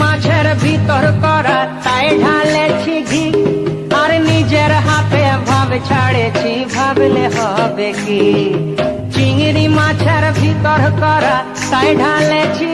মাছের ভিতর করা, তাই ঢালেছি ঘি। আর নিজের হাতে ভাব ছাড়েছি, ভাবলে হবে কি? চিংড়ি মাছের ভিতর করা, তাই ঢালেছি